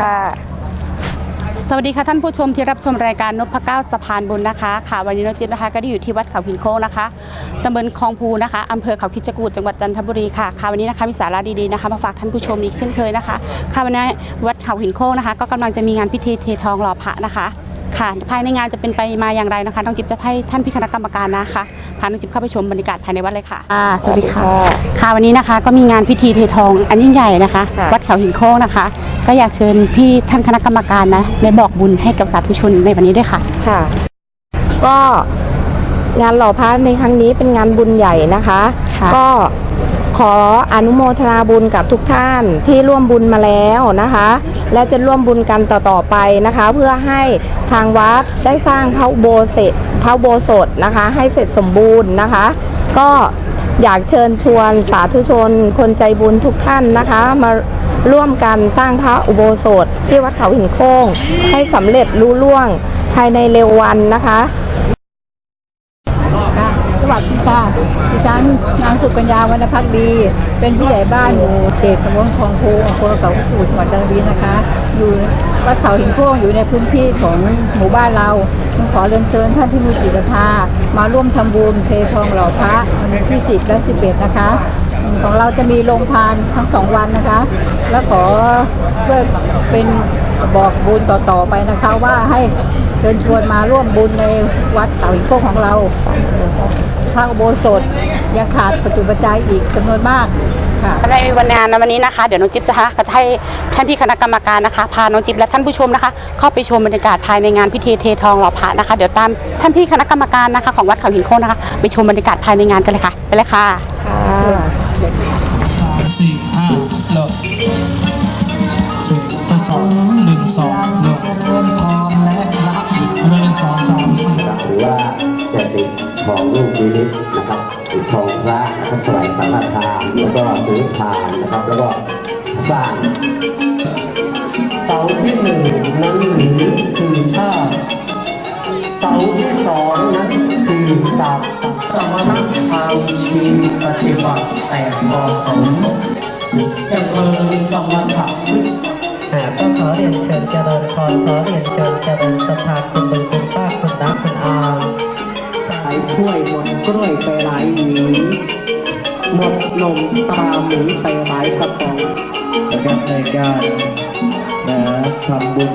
ค่ะ สวัสดีค่ะท่านผู้ชมที่รับชมรายการนพเก้าสะพานบุญนะคะ ค่ะวันนี้น้องจิ๊บนะคะ ก็ได้อยู่ที่วัดเขาหินโค้งนะคะตำบลคลองภูนะคะอำเภอเขาคิดจกูดจังหวัดจันทบุรีค่ะค่ะวันนี้นะคะมีสาระดีๆนะคะ มาฝากท่านผู้ชมอีกเช่นเคยนะคะค่ะวันนี้วัดเขาหินโค้งนะคะ ก็กำลังจะมีงานพิธีเททองหล่อพระนะคะ ค่ะภายในงานจะเป็นไปมาอย่างไรนะคะน้องจิ๊บจะให้ท่านพี่คณะกรรมการนะคะพาน้องจิ๊บเข้าไปชมบรรยากาศภายในวัดเลยค่ะสวัสดีค่ะ ค่ะวันนี้นะคะ ก็มีงานพิธีเททองอันยิ่งใหญ่นะคะค่ะวัดเขาหินโค้งนะคะ ก็อยากเชิญพี่ท่านคณะกรรมการนะได้บอกบุญให้กับสาธุชนในวันนี้ด้วยค่ะ ค่ะ ก็งานหล่อพระในครั้งนี้เป็นงานบุญใหญ่นะคะค่ะก็ ขออนุโมทนาบุญกับทุกท่านที่ร่วมบุญมาแล้วนะคะ และจะร่วมบุญกันต่อๆไปนะคะ เพื่อให้ทางวัดได้สร้างพระอุโบสถพระโบสถนะคะ ให้เสร็จสมบูรณ์นะคะ ก็อยากเชิญชวนสาธุชน คนใจบุญทุกท่านนะคะ มาร่วมกันสร้างพระอุโบสถที่วัดเขาหินโค้งให้สำเร็จรุ่ล่วงภายในเร็ววันนะคะ ค่ะ ดิฉันนางสุกัญญาวรรณพักดี เป็นผู้ใหญ่บ้านหมู่เจ็ดตำบลคลองคูอำเภอเขาคูดจังหวัดจันทบุรีนะคะ อยู่วัดเขาหินโค้งอยู่ในพื้นที่ของหมู่บ้านเราขอเรียนเชิญท่านที่มีจิตศรัทธามาร่วมทำบุญเททองหล่อพระวันที่ 10 และ 11 นะคะ ของเราจะมีโรงทานทั้งสองวันนะคะ แล้วขอช่วยเป็นบอกบุญต่อๆไปนะคะว่าให้เชิญชวนมาร่วมบุญในวัดเขาหินโค้งของเรา พระอุโบสถยังขาดปัจจุบันใจยอีกจำนวนมากค่ะในวันงานในวันนี้นะคะ เดี๋ยวน้องจิ๊บจะคะจะให้ท่านพี่คณะกรรมการนะคะ พาน้องจิ๊บและท่านผู้ชมนะคะ เข้าไปชมบรรยากาศภายในงานพิธีเททองหล่อพระนะคะ เดี๋ยวตามท่านพี่คณะกรรมการนะคะของวัดเขาหินโค้งนะคะ ไปชมบรรยากาศภายในงานกันเลยค่ะ ไปเลยค่ะค่ะสามสี่ห้าโหลดเจ็ดต่อสองหนึ่งสองโหลดแล้วก็หนึ่งสองสามสี่หรือว่าจะติด ทองลูกนิมิตนะครับติดทองพระนะครับสลายสังฆทานแล้วก็ถือทานนะครับ แล้วก็สร้างเสาที่หนึ่งนั้นหรือคือชาติเสาที่สองนั้นคือศาสตร์สมณะทางชีวิตปฏิบัติแต่เหมาะสมเจริญสมถะแต่ก็ขอเรียนเชิญเจริญพรขอเรียนเชิญเจริญสถาคุณลุงคุณป้าคุณน้าคุณอาสา ถ้วยหมดกล้วยไปหลายหวีหมดนมตราหมูไปหลายกระป๋องนะครับในการนะทำบุญ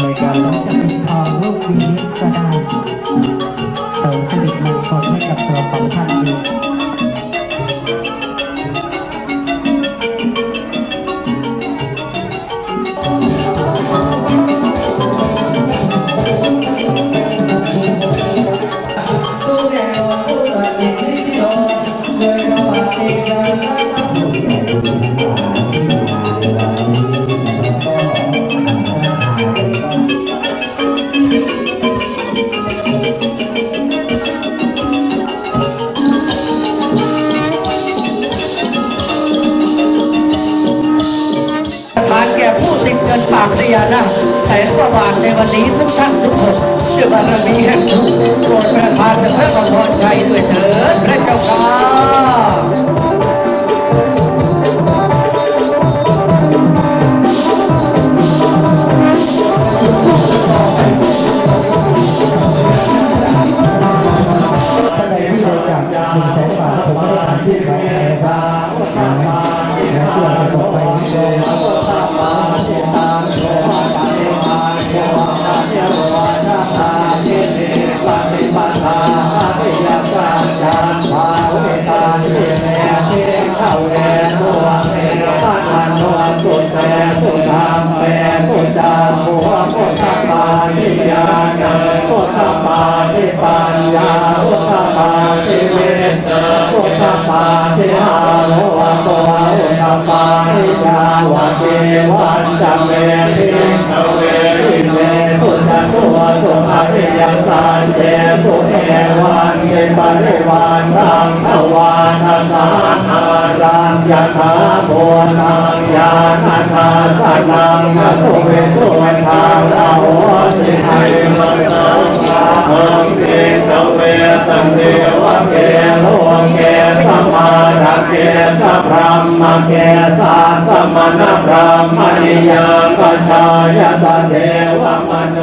ในการหล่อจะเป็นทองรูปนี้ก็ได้เสริมสิริมงคล เงินปากเรียนะแสนกว่าบาทในวันนี้ทุกท่านทุกคนด้วยบารมีแห่งทุกโปรดประทานพระพรใจด้วยเถิดพระเจ้าค่ะท่านใดที่บริจาคหนึ่งแสนบาผมไม่ได้อ่านชื่อเขานะครับนะชื่ออาจะตกไปนิ ริยสานเจสุเอวันเจปริวานทังทวานาสานารังยถาโพนางยานาทาสันังกสุเวสุเวทางอาโหสิไทมันตังสาหังเจตเวสันเทวัะเกโลเกสัมมาทเกสัพรมมเกสานสัมณพรมมณียังกัจจายสเทวมโน